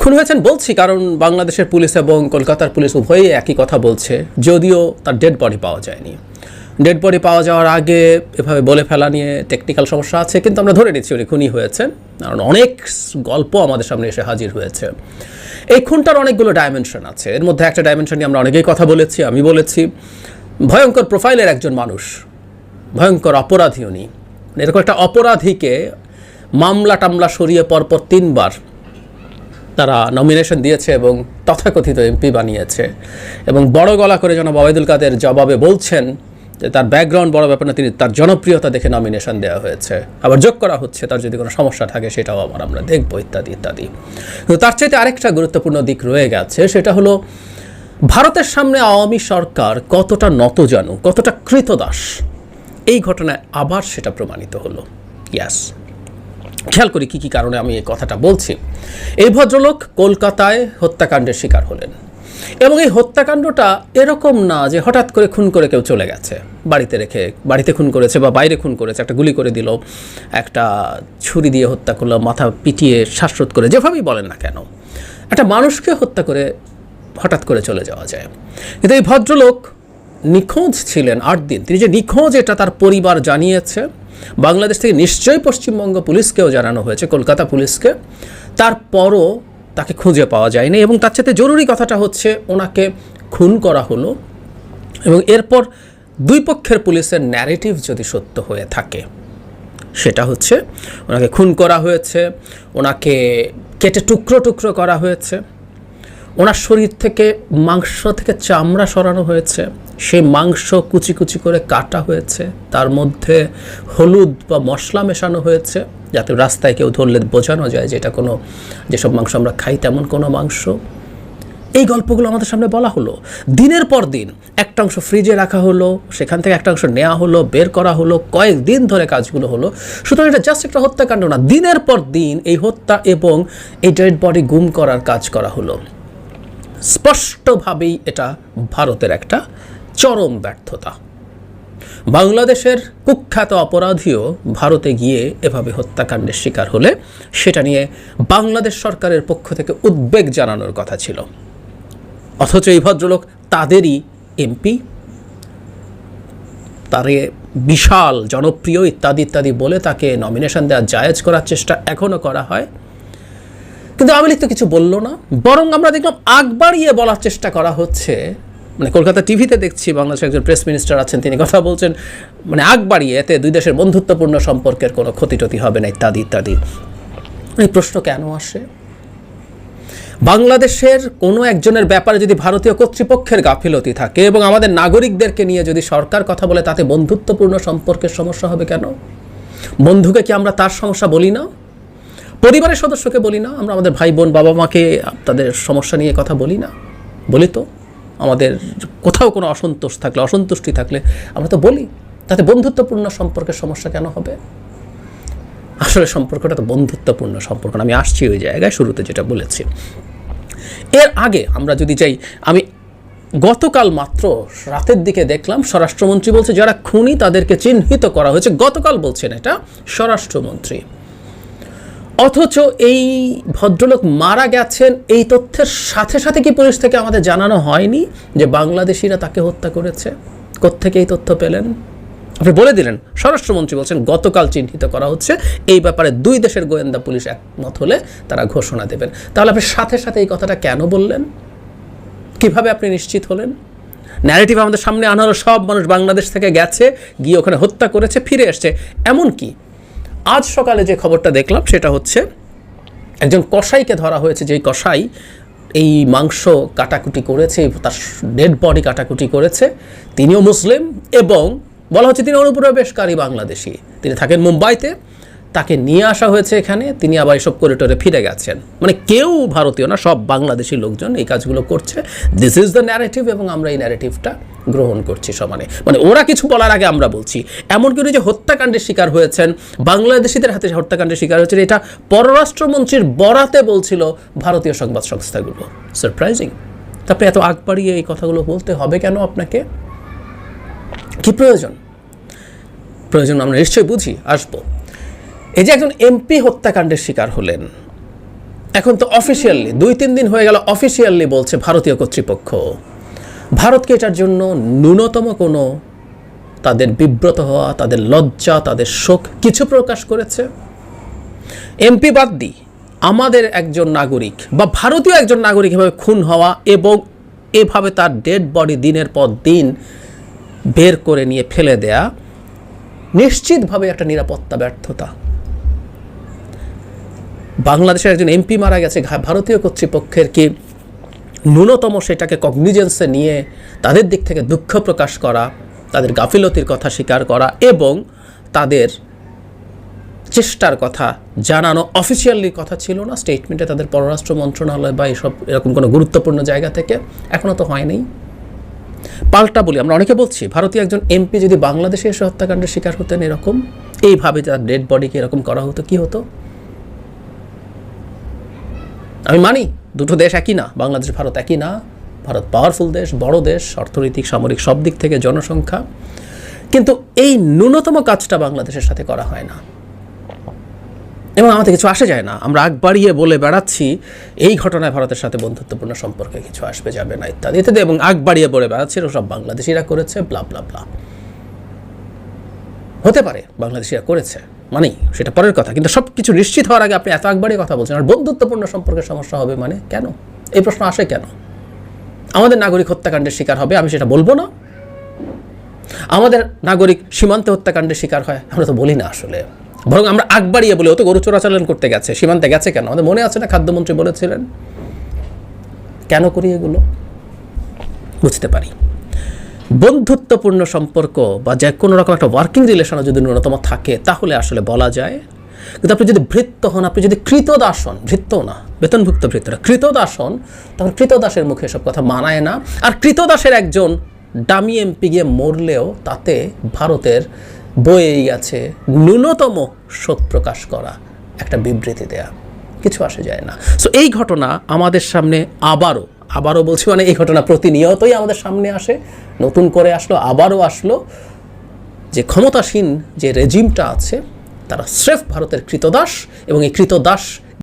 খুন হয়েছেন বলছি, কারণ বাংলাদেশের পুলিশ এবং কলকাতার পুলিশ উভয়ই একই কথা বলছে, যদিও তার ডেড বডি পাওয়া যায়নি। ডেড বডি পাওয়া যাওয়ার আগে এভাবে বলে ফেলা নিয়ে টেকনিক্যাল সমস্যা আছে, কিন্তু আমরা ধরে নিচ্ছি উনি খুনি হয়েছেন, কারণ অনেক গল্প আমাদের সামনে এসে হাজির হয়েছে। এই খুনটার অনেকগুলো ডাইমেনশন আছে, এর মধ্যে একটা ডাইমেনশন নিয়ে আমরা অনেকেই কথা বলেছি, আমি বলেছি, ভয়ঙ্কর প্রোফাইলের একজন মানুষ, ভয়ঙ্কর অপরাধী উনি। এরকম একটা অপরাধীকে মামলা টামলা সরিয়ে পরপর তিনবার তারা নমিনেশন দিয়েছে এবং তথাকথিত এমপি বানিয়েছে। এবং বড় গলা করে জনাব ওবায়দুল কাদের জবাবে বলছেন যে তার ব্যাকগ্রাউন্ড বড় ব্যাপার না, তিনি তার জনপ্রিয়তা দেখে নমিনেশন দেওয়া হয়েছে। আবার যোগ করা হচ্ছে, তার যদি কোনো সমস্যা থাকে সেটাও আবার আমরা দেখব, ইত্যাদি ইত্যাদি। কিন্তু তার চাইতে আরেকটা গুরুত্বপূর্ণ দিক রয়ে গেছে, সেটা হলো ভারতের সামনে আওয়ামী সরকার কতটা নতজানু কতটা কৃতদাস, এই ঘটনায় আবার সেটা প্রমাণিত হলো। ইয়াস খেয়াল করি কী কী কারণে আমি এই কথাটা বলছি। এই ভদ্রলোক কলকাতায় হত্যাকাণ্ডের শিকার হলেন। এবং এই হত্যাকাণ্ডটা এরকম না যে হঠাৎ করে খুন করে কেউ চলে গেছে। বাড়িতে রেখে, বাড়িতে খুন করেছে বা বাইরে খুন করেছে, একটা গুলি করে দিল, একটা ছুরি দিয়ে হত্যা করল, মাথা পিটিয়ে শ্বাসরোধ করে, যেভাবেই বলেন না কেন, একটা মানুষকে হত্যা করে হঠাৎ করে চলে যাওয়া যায়। কিন্তু এই ভদ্রলোক নিখোঁজ ছিলেন আট দিন তিনি যে নিখোঁজ, এটা তার পরিবার জানিয়েছে। বাংলাদেশ থেকে নিশ্চয়ই পশ্চিমবঙ্গ পুলিশকেও জানানো হয়েছে, কলকাতা পুলিশকে। তারপরও তাকে খুঁজে পাওয়া যায়নি এবং তার সাথে জরুরি কথাটা হচ্ছে, ওনাকে খুন করা হলো এবং এরপর দুই পক্ষের পুলিশের ন্যারেটিভ যদি সত্য হয়ে থাকে, সেটা হচ্ছে, ওনাকে খুন করা হয়েছে, ওনাকে কেটে টুকরো টুকরো করা হয়েছে। ওনার শরীর থেকে মাংস থেকে চামড়া সরানো হয়েছে। সেই মাংস কুচি কুচি করে কাটা হয়েছে। তার মধ্যে হলুদ বা মশলা মেশানো হয়েছে। যাতে রাস্তায় কেউ ধরলে বোঝানো যায় যে এটা কোনো, যেসব মাংস আমরা খাই তেমন কোনো মাংস। এই গল্পগুলো আমাদের সামনে বলা হলো। দিনের পর দিন একটা অংশ ফ্রিজে রাখা হলো, সেখান থেকে একটা অংশ নেওয়া হলো, বের করা হলো কয়েক দিন ধরে কাজগুলো হলো। সুতরাং এটা জাস্ট একটা হত্যাকাণ্ড না। দিনের পর দিন এই হত্যা এবং এই ডেড বডি গুম করার কাজ করা হলো। স্পষ্টভাবেই এটা ভারতের একটা চরম ব্যর্থতা। বাংলাদেশের কুখ্যাত অপরাধীও ভারতে গিয়ে এভাবে হত্যাকাণ্ডের শিকার হলে সেটা নিয়ে বাংলাদেশ সরকারের পক্ষ থেকে উদ্বেগ জানানোর কথা ছিল। অথচ এই ভদ্রলোক তাদেরই এমপি। তারে বিশাল, জনপ্রিয় ইত্যাদি ইত্যাদি বলে তাকে নমিনেশন দেওয়া জায়েজ করার চেষ্টা এখনও করা হয়। কিন্তু আওয়ামী লীগ তো কিছু বলল না। বরং আমরা দেখলাম আগ বাড়িয়ে বলার চেষ্টা করা হচ্ছে। মানে কলকাতা টিভিতে দেখছি বাংলাদেশের একজন প্রেস মিনিস্টার আছেন, তিনি কথা বলছেন মানে আগ বাড়িয়ে এতে দুই দেশের বন্ধুত্বপূর্ণ সম্পর্কের কোনো ক্ষতি টতি হবে না, ইত্যাদি ইত্যাদি। এই প্রশ্ন কেন আসে? বাংলাদেশের কোনো একজনের ব্যাপারে যদি ভারতীয় কর্তৃপক্ষের গাফিলতি থাকে এবং আমাদের নাগরিকদেরকে নিয়ে যদি সরকার কথা বলে, তাতে বন্ধুত্বপূর্ণ সম্পর্কের সমস্যা হবে কেন? বন্ধুকে কি আমরা তার সমস্যা বলি না? পরিবারের সদস্যকে বলি না, আমরা আমাদের ভাই বোন বাবা মাকে তাদের সমস্যা নিয়ে কথা বলি না। বলি তো, আমাদের কোথাও কোনো অসন্তোষ থাকলে, অসন্তুষ্টি থাকলে আমরা তো বলি, তাতে বন্ধুত্বপূর্ণ সম্পর্কের সমস্যা কেন হবে? আসলে সম্পর্কটা তো বন্ধুত্বপূর্ণ সম্পর্ক আমি আসছি ওই জায়গায় শুরুতে যেটা বলেছি। এর আগে আমরা যদি যাই, আমি গতকাল মাত্র রাতের দিকে দেখলাম, স্বরাষ্ট্রমন্ত্রী বলছে, যারা খুনি তাদেরকে চিহ্নিত করা হয়েছে। গতকাল বলছেন এটা স্বরাষ্ট্রমন্ত্রী। অথচ এই ভদ্রলোক মারা গেছেন, এই তথ্যের সাথে সাথে কি পুলিশ থেকে আমাদের জানানো হয়নি যে বাংলাদেশিরা তাকে হত্যা করেছে? কোত্থেকে এই তথ্য পেলেন? আপনি বলে দিলেন, স্বরাষ্ট্রমন্ত্রী বলছেন, গতকাল চিহ্নিত করা হচ্ছে, এই ব্যাপারে দুই দেশের গোয়েন্দা পুলিশ একমত হলে তারা ঘোষণা দেবেন। তাহলে আপনি সাথে সাথে এই কথাটা কেন বললেন? কীভাবে আপনি নিশ্চিত হলেন? ন্যারেটিভ আমাদের সামনে আনারও সব মানুষ বাংলাদেশ থেকে গেছে, গিয়ে ওখানে হত্যা করেছে, ফিরে এসছে। এমন কি আজ সকালে যে খবরটা দেখলাম সেটা হচ্ছে, একজন কসাইকে ধরা হয়েছে, যেই কসাই এই মাংস কাটাকুটি করেছে, তার ডেড বডি কাটাকুটি করেছে। তিনিও মুসলিম এবং বলা হচ্ছে তিনি অনুপ্রবেশকারী বাংলাদেশি। তিনি থাকেন মুম্বাইতে। তাকে নিয়ে আসা হয়েছে এখানে, তিনি আবার এসব করিডোরে ফিরে গেছেন। মানে কেউ ভারতীয় না, সব বাংলাদেশি লোকজন এই কাজগুলো করছে। দিস ইজ দ্য ন্যারেটিভ এবং আমরা এই ন্যারেটিভটা গ্রহণ করছি সমানে। মানে ওরা কিছু বলার আগে আমরা বলছি, এমনকি উনি যে হত্যাকাণ্ডের শিকার হয়েছেন, বাংলাদেশিদের হাতে হত্যাকাণ্ডের শিকার হয়েছেন এটা পররাষ্ট্রমন্ত্রীর বরাতে বলছিল ভারতীয় সংবাদ সংস্থাগুলো। সারপ্রাইজিং তারপরে এত আগ বাড়িয়ে এই কথাগুলো বলতে হবে কেন আপনাকে? কি প্রয়োজন? প্রয়োজন আমরা নিশ্চয়ই বুঝি, আসব। এই যে একজন এমপি হত্যাকাণ্ডের শিকার হলেন, এখন তো অফিসিয়ালি দুই তিন দিন হয়ে গেল অফিসিয়ালি বলছে ভারতীয় কর্তৃপক্ষ। ভারতকে এটার জন্য ন্যূনতম কোনো তাদের বিব্রত হওয়া, তাদের লজ্জা, তাদের শোক কিছু প্রকাশ করেছে? এমপি বাদ দি, আমাদের একজন নাগরিক বা ভারতীয় একজন নাগরিক এভাবে খুন হওয়া এবং এভাবে তার ডেড বডি দিনের পর দিন বের করে নিয়ে ফেলে দেয়া নিশ্চিতভাবে একটা নিরাপত্তা ব্যর্থতা। বাংলাদেশের একজন এমপি মারা গেছে। ভারতীয় কর্তৃপক্ষের কি ন্যূনতম সেটাকে কগনিজেন্সে নিয়ে তাদের দিক থেকে দুঃখ প্রকাশ করা, তাদের গাফিলতির কথা স্বীকার করা এবং তাদের চেষ্টার কথা জানানো অফিসিয়ালি কথা ছিল না। স্টেটমেন্টে তাদের পররাষ্ট্র মন্ত্রণালয় বা এসব এরকম কোনো গুরুত্বপূর্ণ জায়গা থেকে এখনও তো হয়নি পাল্টা বলি, আমরা অনেকে বলছি, ভারতীয় একজন এমপি যদি বাংলাদেশে এসে হত্যাকাণ্ডের শিকার হতেন এরকম, এইভাবে তার ডেড বডিকে এরকম করা হতো, কি হতো? আমি মানি, দুটো দেশ একই না, বাংলাদেশ, ভারত একই না। ভারত পাওয়ারফুল দেশ, বড় দেশ, অর্থনৈতিক, সামরিক, সব দিক থেকে জনসংখ্যা। কিন্তু এই ন্যূনতম কাজটা বাংলাদেশের সাথে করা হয় না। এবং আমাদের কিছু আসে যায় না। আমরা আগ বাড়িয়ে বলে বেড়াচ্ছি, এই ঘটনায় ভারতের সাথে বন্ধুত্বপূর্ণ সম্পর্কে কিছু আসবে, যাবে না, ইত্যাদি ইত্যাদি, এবং আগ বাড়িয়ে বলে বেড়াচ্ছি সব বাংলাদেশিরা করেছে ব্লা ব্লা ব্লা হতে পারে বাংলাদেশিরা করেছে। মানেই সেটা পরের কথা। কিন্তু সব কিছু নিশ্চিত হওয়ার আগে আপনি এত একবারই কথা বলছেন। আর বন্ধুত্বপূর্ণ সম্পর্কের সমস্যা হবে মানে কেন? এই প্রশ্ন আসে কেন? আমাদের নাগরিক হত্যাকাণ্ডের শিকার হবে, আমি সেটা বলব না। আমাদের নাগরিক সীমান্তে হত্যাকাণ্ডের শিকার হয়, আমরা তো বলি না আসলে। বরং আমরা আগ বাড়িয়ে বলি, ও তো গরু চোরাচালান করতে গেছে। সীমান্তে গেছে কেন? আমাদের মনে আছে না খাদ্যমন্ত্রী বলেছিলেন? কেন করি এগুলো? বুঝতে পারি। বন্ধুত্বপূর্ণ সম্পর্ক বা যে কোনো রকম একটা ওয়ার্কিং রিলেশনও যদি ন্যূনতম থাকে, তাহলে আসলে বলা যায় কিন্তু আপনি যদি ভৃত্য হন, আপনি যদি কৃতদাস হন ভৃত্য না, বেতনভুক্ত ভৃত্যরা কৃতদাস হন তখন কৃতদাসের মুখে এসব কথা মানায় না। আর কৃতদাসের একজন ডামি এমপি গিয়ে মরলেও তাতে ভারতের বয়েই গেছে ন্যূনতম শোক প্রকাশ করা একটা বিবৃতি দেয়া। কিছু আসে যায় না। সো এই ঘটনা আমাদের সামনে আবারও আবারও বলছি মানে এই ঘটনা প্রতিনিয়তই আমাদের সামনে আসে, নতুন করে আসলো, আবারও আসলো। যে ক্ষমতাসীন যে রেজিমটা আছে, তারা স্রেফ ভারতের কৃতদাস এবং এই কৃতদাস